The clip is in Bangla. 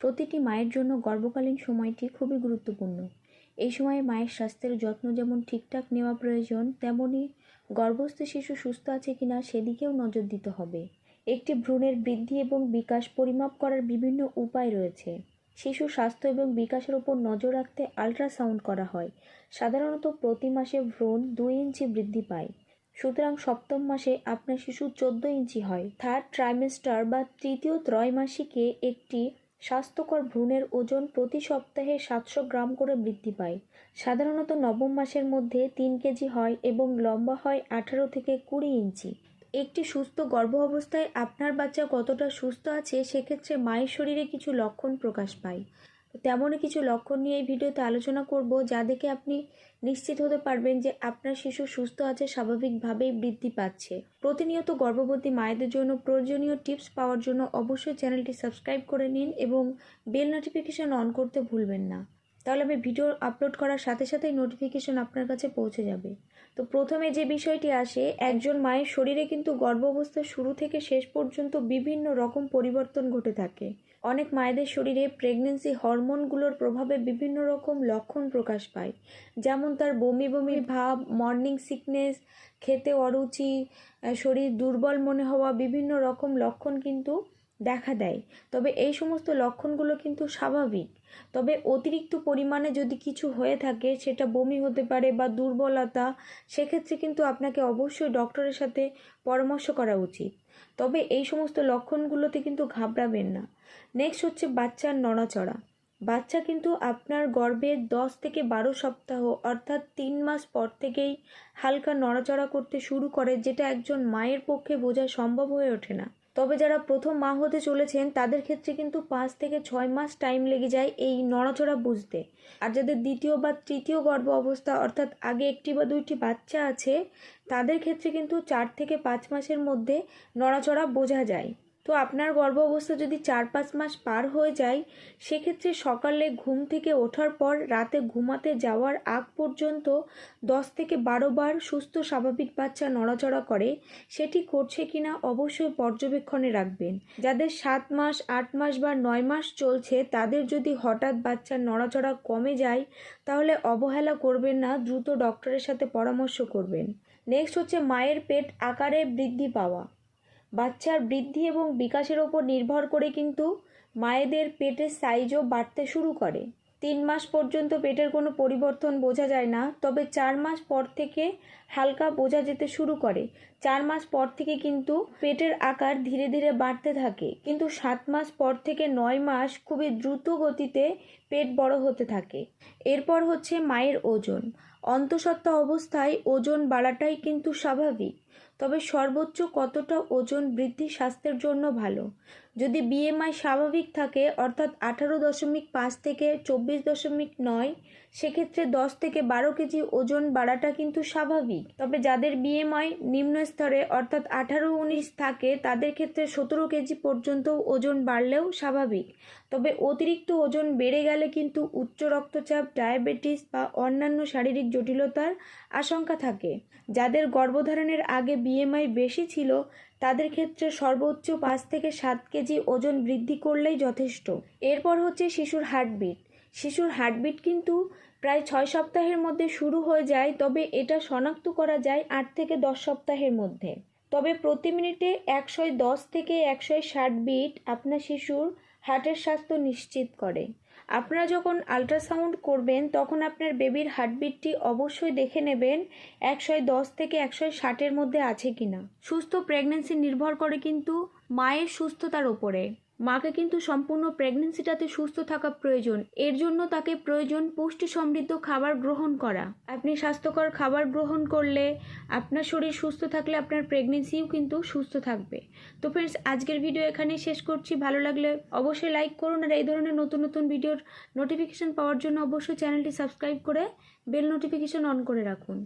প্রতিটি মায়ের জন্য গর্ভকালীন সময়টি খুবই গুরুত্বপূর্ণ। এই সময়ে মায়ের স্বাস্থ্যের যত্ন যেমন ঠিকঠাক নেওয়া প্রয়োজন তেমনই গর্ভস্থ শিশু সুস্থ আছে কিনা সেদিকেও নজর দিতে হবে। একটি ভ্রূণের বৃদ্ধি এবং বিকাশ পরিমাপ করার বিভিন্ন উপায় রয়েছে। শিশুর স্বাস্থ্য এবং বিকাশের উপর নজর রাখতে আল্ট্রাসাউন্ড করা হয়। সাধারণত প্রতি মাসে ভ্রূণ দুই ইঞ্চি বৃদ্ধি পায়। সুতরাং সপ্তম মাসে আপনার শিশু চোদ্দ ইঞ্চি হয়। থার্ড ট্রাইমেস্টার বা তৃতীয় ত্রৈমাসিকে একটি স্বাস্থ্যকর ভ্রূণের ওজন প্রতি সপ্তাহে সাতশো গ্রাম করে বৃদ্ধি পায়। সাধারণত নবম মাসের মধ্যে তিন কেজি হয় এবং লম্বা হয় আঠারো থেকে কুড়ি ইঞ্চি। একটি সুস্থ গর্ভ অবস্থায় আপনার বাচ্চা কতটা সুস্থ আছে সেক্ষেত্রে মায়ের শরীরে কিছু লক্ষণ প্রকাশ পায়। তেমনই কিছু লক্ষণ নিয়ে এই ভিডিওতে আলোচনা করব, যা দেখে আপনি নিশ্চিত হতে পারবেন যে আপনার শিশু সুস্থ আছে, স্বাভাবিকভাবেই বৃদ্ধি পাচ্ছে। প্রতিনিয়ত গর্ভবতী মায়েদের জন্য প্রয়োজনীয় টিপস পাওয়ার জন্য অবশ্যই চ্যানেলটি সাবস্ক্রাইব করে নিন এবং বেল নোটিফিকেশন অন করতে ভুলবেন না। তাহলে আমি ভিডিও আপলোড করার সাথে সাথেই নোটিফিকেশন আপনার কাছে পৌঁছে যাবে। তো প্রথমে যে বিষয়টি আসে, একজন মায়ের শরীরে কিন্তু গর্ভ অবস্থার শুরু থেকে শেষ পর্যন্ত বিভিন্ন রকম পরিবর্তন ঘটে থাকে। অনেক মায়েদের শরীরে প্রেগনেন্সি হরমোনগুলোর প্রভাবে বিভিন্ন রকম লক্ষণ প্রকাশ পায়। যেমন তার বমি বমি ভাব মর্নিং সিকনেস খেতে অরুচি শরীর দুর্বল মনে হওয়া, বিভিন্ন রকম লক্ষণ কিন্তু দেখা দেয়। তবে এই সমস্ত লক্ষণগুলো কিন্তু স্বাভাবিক। তবে অতিরিক্ত পরিমাণে যদি কিছু হয়ে থাকে, সেটা বমি হতে পারে বা দুর্বলতা, সেক্ষেত্রে কিন্তু আপনাকে অবশ্যই ডক্টরের সাথে পরামর্শ করা উচিত। তবে এই সমস্ত লক্ষণগুলোতে কিন্তু ঘাবড়াবেন না। নেক্সট হচ্ছে বাচ্চার নড়াচড়া। বাচ্চা কিন্তু আপনার গর্ভের দশ থেকে বারো সপ্তাহ, অর্থাৎ তিন মাস পর থেকেই হালকা নড়াচড়া করতে শুরু করে, যেটা একজন মায়ের পক্ষে বোঝা সম্ভব হয়ে ওঠে না। তবে যারা প্রথম মা হতে চলেছেন, তাদের ক্ষেত্রে কিন্তু পাঁচ থেকে ছয় মাস টাইম লেগে যায় এই নড়াচড়া বুঝতে। আর যাদের দ্বিতীয় বা তৃতীয় গর্ভ অবস্থা, অর্থাৎ আগে একটি বা দুইটি বাচ্চা আছে, তাদের ক্ষেত্রে কিন্তু চার থেকে পাঁচ মাসের মধ্যে নড়াচড়া বোঝা যায়। তো আপনার গর্ভ অবস্থা যদি চার পাঁচ মাস পার হয়ে যায়, সেক্ষেত্রে সকালে ঘুম থেকে ওঠার পর রাতে ঘুমাতে যাওয়ার আগ পর্যন্ত দশ থেকে বারো বার সুস্থ, স্বাভাবিক বাচ্চা নড়াচড়া করে। সেটি করছে কিনা অবশ্যই পর্যবেক্ষণে রাখবেন। যাদের সাত মাস, আট মাস বা নয় মাস চলছে, তাদের যদি হঠাৎ বাচ্চার নড়াচড়া কমে যায়, তাহলে অবহেলা করবেন না, দ্রুত ডক্টরের সাথে পরামর্শ করবেন। নেক্সট হচ্ছে মায়ের পেট আকারে বৃদ্ধি পাওয়া। বাচ্চার বৃদ্ধি এবং বিকাশের ওপর নির্ভর করে কিন্তু মায়েদের পেটের সাইজও বাড়তে শুরু করে। তিন মাস পর্যন্ত পেটের কোনো পরিবর্তন বোঝা যায় না, তবে চার মাস পর থেকে হালকা বোঝা যেতে শুরু করে। চার মাস পর থেকে কিন্তু পেটের আকার ধীরে ধীরে বাড়তে থাকে, কিন্তু সাত মাস পর থেকে নয় মাস খুবই দ্রুত গতিতে পেট বড় হতে থাকে। এরপর হচ্ছে মায়ের ওজন। অন্তঃসত্ত্বা অবস্থায় ওজন বাড়াটাই কিন্তু স্বাভাবিক। তবে সর্বোচ্চ কতটা ওজন বৃদ্ধি স্বাস্থ্যের জন্য ভালো? যদি বিএমআই স্বাভাবিক থাকে, অর্থাৎ আঠারো দশমিক পাঁচ থেকে চব্বিশ দশমিক নয় সেক্ষেত্রে দশ থেকে বারো কেজি ওজন বাড়াটা কিন্তু স্বাভাবিক। তবে যাদের বিএমআই নিম্ন স্তরে অর্থাৎ আঠারো উনিশ থাকে, তাদের ক্ষেত্রে সতেরো কেজি পর্যন্ত ওজন বাড়লেও স্বাভাবিক। তবে অতিরিক্ত ওজন বেড়ে গেলে কিন্তু উচ্চ রক্তচাপ, ডায়াবেটিস বা অন্যান্য শারীরিক জটিলতার আশঙ্কা থাকে। যাদের গর্ভধারণের আগে বিএমআই বেশি ছিল, তাদের ক্ষেত্রে সর্বোচ্চ পাঁচ থেকে সাত কেজি ওজন বৃদ্ধি করলেই যথেষ্ট। এরপর হচ্ছে শিশুর হার্টবিট। শিশুর হার্টবিট কিন্তু প্রায় ছয় সপ্তাহের মধ্যে শুরু হয়ে যায়, তবে এটা শনাক্ত করা যায় আট থেকে দশ সপ্তাহের মধ্যে। তবে প্রতি মিনিটে একশো দশ থেকে একশো ষাট বিট আপনার শিশুর হার্টের স্বাস্থ্য নিশ্চিত করে। আপনারা যখন আলট্রাসাউন্ড করবেন, তখন আপনার বেবির হার্টবিটটি অবশ্যই দেখে নেবেন একশো দশ থেকে একশো ষাটের মধ্যে আছে কিনা। সুস্থ প্রেগনেন্সি নির্ভর করে কিন্তু মায়ের সুস্থতার ওপরে। মাকে কিন্তু সম্পূর্ণ প্রেগনেন্সিটাতে সুস্থ থাকা প্রয়োজন। এর জন্য তাকে প্রয়োজন পুষ্টি সমৃদ্ধ খাবার গ্রহণ করা। আপনি স্বাস্থ্যকর খাবার গ্রহণ করলে আপনার শরীর সুস্থ থাকলে আপনার প্রেগনেন্সিও কিন্তু সুস্থ থাকবে। তো ফ্রেন্ডস আজকের ভিডিও এখানে শেষ করছি। ভালো লাগলে অবশ্যই লাইক করুন আর এই ধরনের নতুন নতুন ভিডিওর নোটিফিকেশন পাওয়ার জন্য অবশ্যই চ্যানেলটি সাবস্ক্রাইব করে বেল নোটিফিকেশন অন করে রাখুন।